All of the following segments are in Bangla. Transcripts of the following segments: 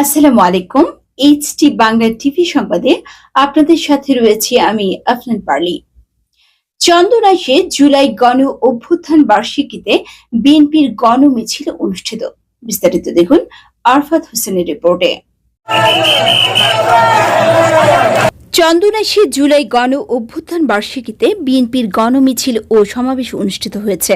আসসালামু আলাইকুম, এইচটি বাংলা টিভি সংবাদে আপনাদের সাথে রয়েছি আমি আফনান পার্লি। চন্দনাইশে জুলাই গণ অভ্যুত্থান বার্ষিকীতে বিএনপির গণ মিছিল অনুষ্ঠিত। বিস্তারিত দেখুন আরফাত হোসেনের রিপোর্টে। চন্দনাইশে জুলাই গণ অভ্যুত্থান বার্ষিকীতে বিএনপির গণমিছিল ও সমাবেশ অনুষ্ঠিত হয়েছে।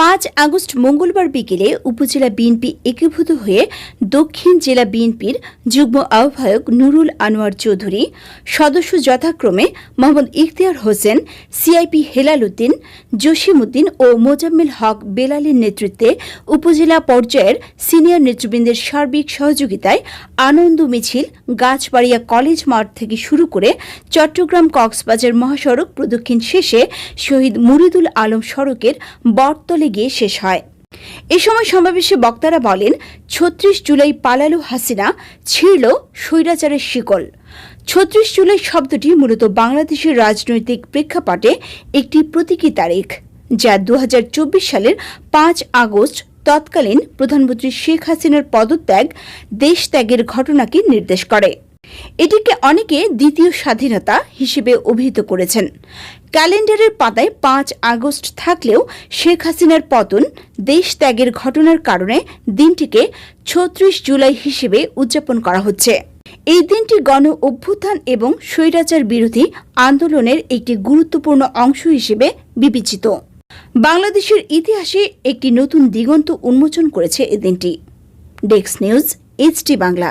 পাঁচ আগস্ট মঙ্গলবার বিকেলে উপজেলা বিএনপি একীভূত হয়ে দক্ষিণ জেলা বিএনপির যুগ্ম আহ্বায়ক নুরুল আনোয়ার চৌধুরী, সদস্য যথাক্রমে মোহাম্মদ ইখতিয়ার হোসেন, সিআইপি হেলাল উদ্দিন জসিমউদ্দিন ও মোজাম্মেল হক বেলালের নেতৃত্বে উপজেলা পর্যায়ের সিনিয়র নেতৃবৃন্দের সার্বিক সহযোগিতায় আনন্দ মিছিল গাছবাড়িয়া কলেজ মাঠ থেকে শুরু করে চট্টগ্রাম কক্সবাজার মহাসড়ক প্রদক্ষিণ শেষে শহীদ মুরিদুল আলম সড়কের বটতলে গিয়ে শেষ হয়। এ সময় সমাবেশে বক্তারা বলেন, ছত্রিশ জুলাই পালালু হাসিনা, ছিঁড়ল স্বৈরাচারের শিকল। ছত্রিশ জুলাই শব্দটি মূলত বাংলাদেশের রাজনৈতিক প্রেক্ষাপটে একটি প্রতীকী তারিখ, যা দু হাজার চব্বিশ সালের পাঁচ আগস্ট তৎকালীন প্রধানমন্ত্রী শেখ হাসিনার পদত্যাগ, দেশ ত্যাগের ঘটনাকে নির্দেশ করে। এটিকে অনেকে দ্বিতীয় স্বাধীনতা হিসেবে অভিহিত করেছেন। ক্যালেন্ডারের পাতায় পাঁচ আগস্ট থাকলেও শেখ হাসিনার পতন, দেশ ত্যাগের ঘটনার কারণে দিনটিকে ছত্রিশ জুলাই হিসেবে উদযাপন করা হচ্ছে। এই দিনটি গণ অভ্যুত্থান এবং স্বৈরাচার বিরোধী আন্দোলনের একটি গুরুত্বপূর্ণ অংশ হিসেবে বিবেচিত। বাংলাদেশের ইতিহাসে একটি নতুন দিগন্ত উন্মোচন করেছে এই দিনটি। Desk news HT Bangla.